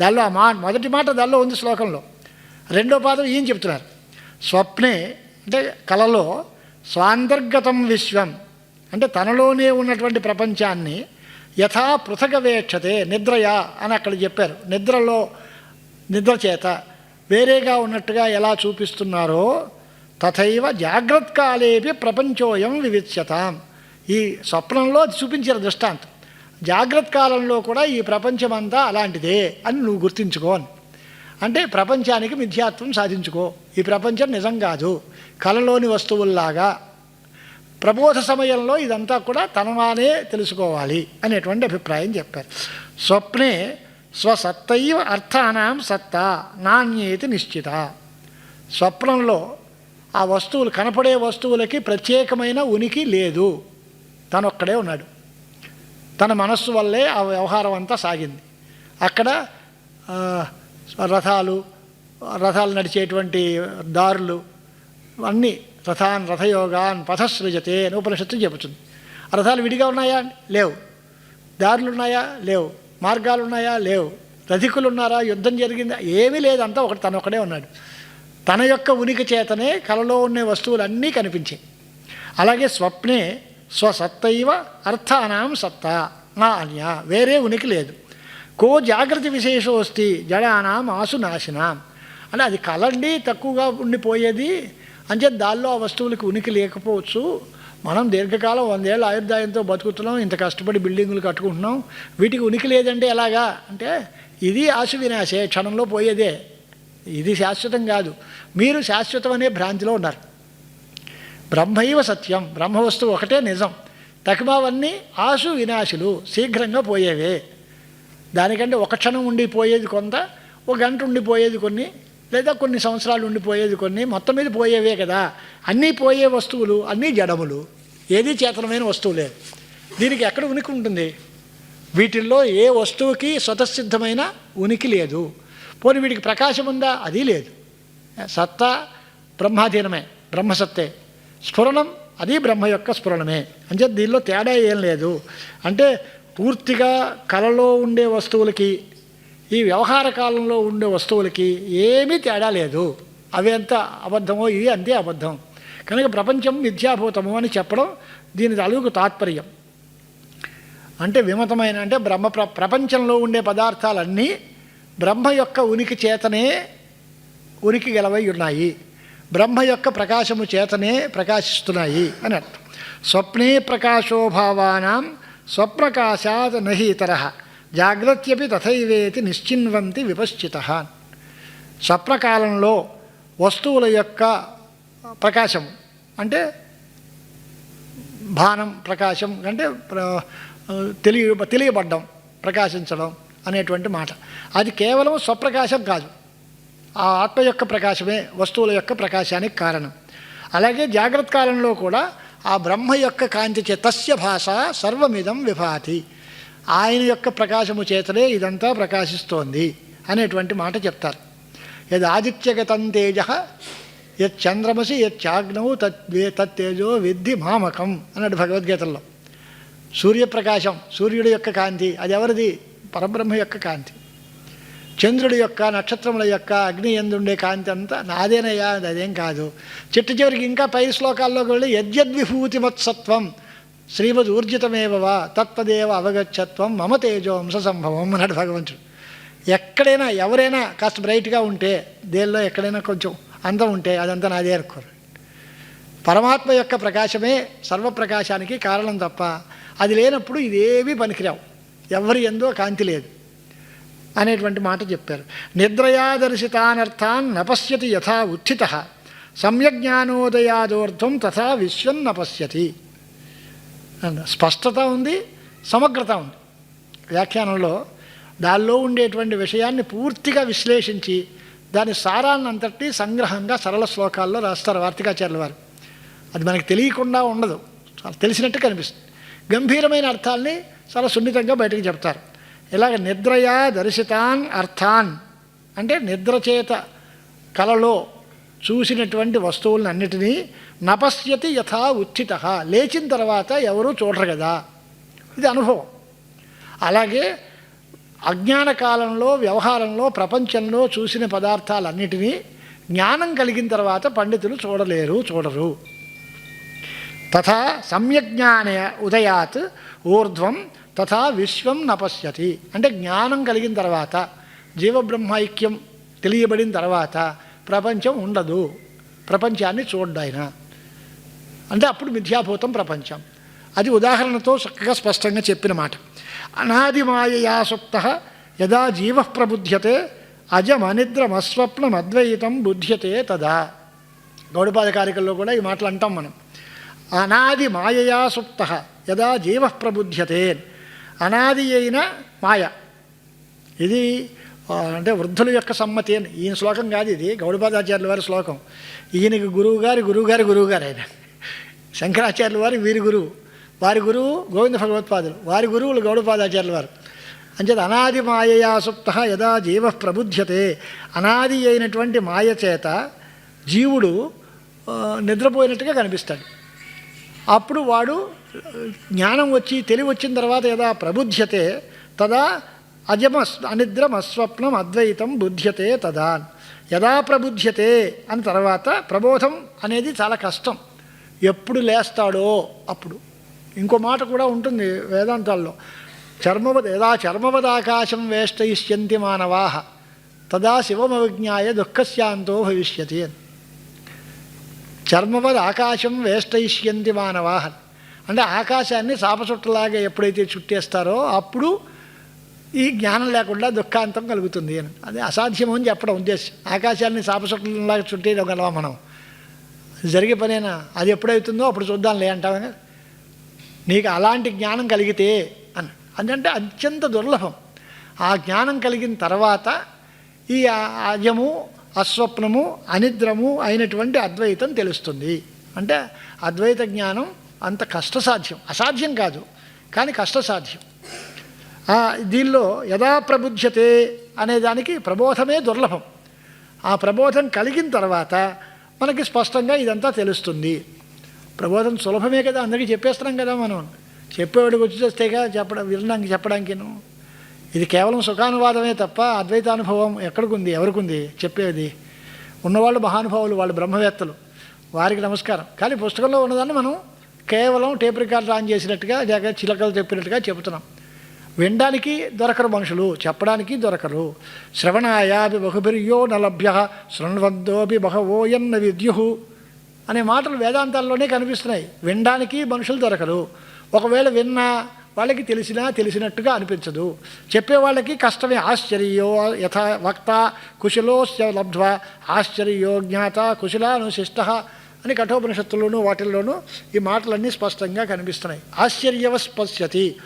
దానిలో ఆ మా మొదటి మాట దానిలో ఉంది శ్లోకంలో. రెండో పాదం ఏం చెప్తున్నారు. స్వప్నే అంటే కలలో స్వాంతర్గతం విశ్వం అంటే తనలోనే ఉన్నటువంటి ప్రపంచాన్ని యథా పృథగవేక్షతే నిద్రయా అని అక్కడ చెప్పారు. నిద్రలో నిద్ర చేత వేరేగా ఉన్నట్టుగా ఎలా చూపిస్తున్నారో తథైవ జాగ్రత్కాలేపి ప్రపంచోయం వివిచ్యతాం. ఈ స్వప్నంలో అది చూపించారు దృష్టాంతం. జాగ్రత్త కాలంలో కూడా ఈ ప్రపంచమంతా అలాంటిదే అని నువ్వు గుర్తించుకో అని. అంటే ప్రపంచానికి మిథ్యాత్వం సాధించుకో. ఈ ప్రపంచం నిజం కాదు. కలలోని వస్తువుల్లాగా. ప్రబోధ సమయంలో ఇదంతా కూడా తనవానే తెలుసుకోవాలి అనేటువంటి అభిప్రాయం చెప్పారు. స్వప్నే స్వసత్తైవ అర్థానాం సత్తా నాణ్యేతి నిశ్చిత. స్వప్నంలో ఆ వస్తువులు కనపడే వస్తువులకి ప్రత్యేకమైన ఉనికి లేదు. తనొక్కడే ఉన్నాడు. తన మనస్సు వల్లే ఆ వ్యవహారం అంతా సాగింది. అక్కడ రథాలు రథాలు నడిచేటువంటి దారులు అన్నీ రథాన్ రథయోగాన్ పథసృజతే అని ఉపనిషత్తు చెబుతుంది. ఆ రథాలు విడిగా ఉన్నాయా? లేవు. దారులు ఉన్నాయా లేవు. మార్గాలు ఉన్నాయా లేవు. రథికులు ఉన్నారా యుద్ధం జరిగిందా? ఏమీ లేదంతా ఒకటి తను ఒకడే ఉన్నాడు. తన యొక్క ఉనికి చేతనే కలలో ఉండే వస్తువులన్నీ కనిపించాయి. అలాగే స్వప్నే స్వసత్తైవ అర్థానాం సత్తా. నా అన్య వేరే ఉనికి లేదు. కో జాగ్రత్త విశేషోస్తి జడానాం ఆసు నాశనాం. అంటే అది కలండి తక్కువగా ఉండిపోయేది. అంటే దానిలో ఆ వస్తువులకు ఉనికి లేకపోవచ్చు. మనం దీర్ఘకాలం వందేళ్ళ ఆయుర్దాయంతో బతుకుతున్నాం ఇంత కష్టపడి బిల్డింగులు కట్టుకుంటున్నాం. వీటికి ఉనికి లేదంటే ఎలాగా? అంటే ఇది ఆశు వినాశే క్షణంలో పోయేదే. ఇది శాశ్వతం కాదు. మీరు శాశ్వతం అనే భ్రాంతిలో ఉన్నారు. బ్రహ్మైవ సత్యం బ్రహ్మవస్తువు ఒకటే నిజం. తకిమావన్నీ ఆశు వినాశులు శీఘ్రంగా పోయేవే. దానికంటే ఒక క్షణం ఉండిపోయేది కొంత ఒక గంట ఉండిపోయేది కొన్ని లేదా కొన్ని సంవత్సరాలు ఉండిపోయేది కొన్ని మొత్తం మీద పోయేవే కదా. అన్నీ పోయే వస్తువులు అన్నీ జడములు. ఏది చేతనమైన వస్తువు లేదు. దీనికి ఎక్కడ ఉనికి ఉంటుంది? వీటిల్లో ఏ వస్తువుకి స్వతసిద్ధమైన ఉనికి లేదు. పోనీ వీటికి ప్రకాశం ఉందా? అది లేదు. సత్తా బ్రహ్మాధీనమే బ్రహ్మసత్తే. స్ఫురణం అది బ్రహ్మ యొక్క స్ఫురణమే. అంటే దీనిలో తేడా ఏం లేదు. అంటే పూర్తిగా కలలో ఉండే వస్తువులకి ఈ వ్యవహార కాలంలో ఉండే వస్తువులకి ఏమీ తేడా లేదు. అవి ఎంత అబద్ధమో ఇవి అంతే అబద్ధం. కనుక ప్రపంచం మిథ్యాభూతము అని చెప్పడం దీని తాలూకు తాత్పర్యం. అంటే విమతమైన అంటే బ్రహ్మ ప్ర ప్రపంచంలో ఉండే పదార్థాలన్నీ బ్రహ్మ యొక్క ఉనికి చేతనే ఉనికి గెలవై ఉన్నాయి. బ్రహ్మ యొక్క ప్రకాశము చేతనే ప్రకాశిస్తున్నాయి అని అర్థం. స్వప్నే ప్రకాశోభావానం స్వప్రకాశాత్ నహి ఇతర జాగ్రత్యపి తథైవేతి నిశ్చిన్వంతి విపశ్చిత. స్వప్నకాలంలో వస్తువుల యొక్క ప్రకాశం అంటే భానం ప్రకాశం అంటే తెలియ తెలియబడ్డం ప్రకాశించడం అనేటువంటి మాట. అది కేవలం స్వప్రకాశం కాదు. ఆ ఆత్మ యొక్క ప్రకాశమే వస్తువుల యొక్క ప్రకాశానికి కారణం. అలాగే జాగ్రత్త కాలంలో కూడా ఆ బ్రహ్మ యొక్క కాంతి చే తస్య భాష సర్వమిదం విభాతి. ఆయన యొక్క ప్రకాశము చేతనే ఇదంతా ప్రకాశిస్తోంది అనేటువంటి మాట చెప్తారు. యద్ ఆదిత్యగతం తేజ యత్ చంద్రమసి యత్ చాగ్నవు తత్ తత్తేజో విద్ధి మామకం అన్నాడు భగవద్గీతల్లో. సూర్యప్రకాశం సూర్యుడి యొక్క కాంతి అది ఎవరిది? పరబ్రహ్మ యొక్క కాంతి. చంద్రుడి యొక్క నక్షత్రముల యొక్క అగ్ని ఎందుండే కాంతి అంతా నాదేనయ్యా అది అదేం కాదు. చిట్ట చివరికి ఇంకా పై శ్లోకాల్లోకి వెళ్ళి యద్యద్విభూతిమత్సత్వం శ్రీమద్ ఊర్జితమేవవా తత్పదేవ అవగచ్చత్వం మమ తేజోంశ సంభవం అన్నాడు భగవంతుడు. ఎక్కడైనా ఎవరైనా కాస్త బ్రైట్గా ఉంటే దేనిలో ఎక్కడైనా కొంచెం అందం ఉంటే అదంతా నాదే అనుకోరు. పరమాత్మ యొక్క ప్రకాశమే సర్వప్రకాశానికి కారణం తప్ప అది లేనప్పుడు ఇదేమీ పనికిరావు. ఎవరి ఎందో కాంతి లేదు. అనేటువంటి మాట చెప్పారు. నిద్రయాదర్శితానర్థాన్ నపశ్యతి యథా ఉత్థిత. సమ్యజ్ఞానోదయాదోర్థం తథా విశ్వం నపశ్యతి. స్పష్టత ఉంది సమగ్రత ఉంది. వ్యాఖ్యానంలో దానిలో ఉండేటువంటి విషయాన్ని పూర్తిగా విశ్లేషించి దాని సారాన్నంతటి సంగ్రహంగా సరళ శ్లోకాల్లో రాస్తారు వార్తికాచార్యుల వారు. అది మనకు తెలియకుండా ఉండదు. తెలిసినట్టు కనిపిస్తుంది. గంభీరమైన అర్థాల్ని చాలా సున్నితంగా బయటకు చెప్తారు. ఇలాగ నిద్రయా దర్శితాన్ అర్థాన్. అంటే నిద్రచేత కలలో చూసినటువంటి వస్తువులను అన్నిటినీ నపశ్యతి యథా ఉత్థిత లేచిన తర్వాత ఎవరూ చూడరు కదా. ఇది అనుభవం. అలాగే అజ్ఞాన కాలంలో వ్యవహారంలో ప్రపంచంలో చూసిన పదార్థాలన్నిటినీ జ్ఞానం కలిగిన తర్వాత పండితులు చూడలేరు చూడరు. తథా సమ్యజ్ఞాన ఉదయాత్ ఊర్ధ్వం తథా విశ్వం నపశ్యతి. అంటే జ్ఞానం కలిగిన తర్వాత జీవబ్రహ్మైక్యం తెలియబడిన తర్వాత ప్రపంచం ఉండదు. ప్రపంచాన్ని చూడ్డాయన. అంటే అప్పుడు మిథ్యాభూతం ప్రపంచం. అది ఉదాహరణతో చక్కగా స్పష్టంగా చెప్పిన మాట. అనాది మాయయాసుప్త యదా జీవ ప్రబుధ్యతే అజమనిద్రమస్వప్నమద్వైతం బుధ్యతే తదా. గౌడపాద కారికల్లో కూడా ఈ మాటలు అంటాం మనం. అనాది మాయయా సుప్త యదా జీవ ప్రబుధ్యతే. అనాది అయిన మాయ. ఇది అంటే వృద్ధుల యొక్క సమ్మతి అని. ఈయన శ్లోకం కాదు ఇది గౌడపాదాచార్యుల వారి శ్లోకం. ఈయనకి గురువు గారి గురువు గారి గురువు గారు ఆయన. శంకరాచార్యుల వారి వీరి గురువు. వారి గురువు గోవింద భగవత్పాదులు. వారి గురువులు గౌడపాదాచార్యుల వారు. అంచేత అనాది మాయయా సుప్త యదా జీవ ప్రబుధ్యతే. అనాది అయినటువంటి మాయ చేత జీవుడు నిద్రపోయినట్టుగా కనిపిస్తాడు. అప్పుడు వాడు జ్ఞానం వచ్చి తెలివి వచ్చిన తర్వాత యదా ప్రబుధ్యతే తదా అజమస్ అనిద్రం అస్వప్నం అద్వైతం బుధ్యతే తదా. యదా ప్రబుధ్యతే అని తర్వాత ప్రబోధం అనేది చాలా కష్టం. ఎప్పుడు లేస్తాడో అప్పుడు. ఇంకో మాట కూడా ఉంటుంది వేదాంతాల్లో. చర్మవద్ యదా చర్మవదాకాశం వేష్టయిష్యంతి మానవాహ తదా శివమవిజ్ఞాయ దుఃఖశాంతో భవిష్యతి అని. చర్మవద్ ఆకాశం వేష్టయిష్యంతి మానవాహ అంటే ఆకాశాన్ని సాపచుట్టలాగా ఎప్పుడైతే చుట్టేస్తారో అప్పుడు ఈ జ్ఞానం లేకుండా దుఃఖాంతం కలుగుతుంది అని. అది అసాధ్యము అని చెప్పడం ఉద్దేశం. ఆకాశాన్ని చాపచుట్టలాగా చుట్టేయగలవా మనం? జరిగే పనేనా? అది ఎప్పుడవుతుందో అప్పుడు చూద్దాంలే అంటాం నీకు అలాంటి జ్ఞానం కలిగితే అని. అదంటే అత్యంత దుర్లభం. ఆ జ్ఞానం కలిగిన తర్వాత ఈ అజము అస్వప్నము అనిద్రము అయినటువంటి అద్వైతం తెలుస్తుంది. అంటే అద్వైత జ్ఞానం అంత కష్టసాధ్యం. అసాధ్యం కాదు కానీ కష్టసాధ్యం. దీనిలో యథా ప్రబుధ్యతే అనేదానికి ప్రబోధమే దుర్లభం. ఆ ప్రబోధం కలిగిన తర్వాత మనకి స్పష్టంగా ఇదంతా తెలుస్తుంది. ప్రబోధం సులభమే కదా అందరికీ చెప్పేస్తున్నాం కదా మనం. చెప్పేవాడికి వచ్చి చేస్తేగా చెప్పడం వినడానికి చెప్పడానికిను. ఇది కేవలం సుఖానువాదమే తప్ప అద్వైతానుభవం ఎక్కడికి ఉంది ఎవరికి ఉంది చెప్పేది? ఉన్నవాళ్ళు మహానుభావులు వాళ్ళు బ్రహ్మవేత్తలు. వారికి నమస్కారం. కానీ పుస్తకంలో ఉన్నదాన్ని మనం కేవలం టేప్ రికార్డ్ ఆన్ చేసినట్టుగా లేక చిలకలు చెప్పినట్టుగా చెబుతున్నాం. వినడానికి దొరకరు మనుషులు చెప్పడానికి దొరకరు. శ్రవణాయాభి బహుభిర్యో నలభ్య శృణ్వంతోభి బహవోయన్న విద్యు అనే మాటలు వేదాంతాల్లోనే కనిపిస్తున్నాయి. వినడానికి మనుషులు దొరకరు. ఒకవేళ విన్నా వాళ్ళకి తెలిసినా తెలిసినట్టుగా అనిపించదు. చెప్పే వాళ్ళకి కష్టమే. ఆశ్చర్యో యథ వక్త కుశలో లబ్ధ్వ ఆశ్చర్యో జ్ఞాత కుశలానుశిష్ట అని కఠోపనిషత్తులోనూ వాటిల్లోనూ ఈ మాటలన్నీ స్పష్టంగా కనిపిస్తున్నాయి. ఆశ్చర్యవస్పశ్యతి.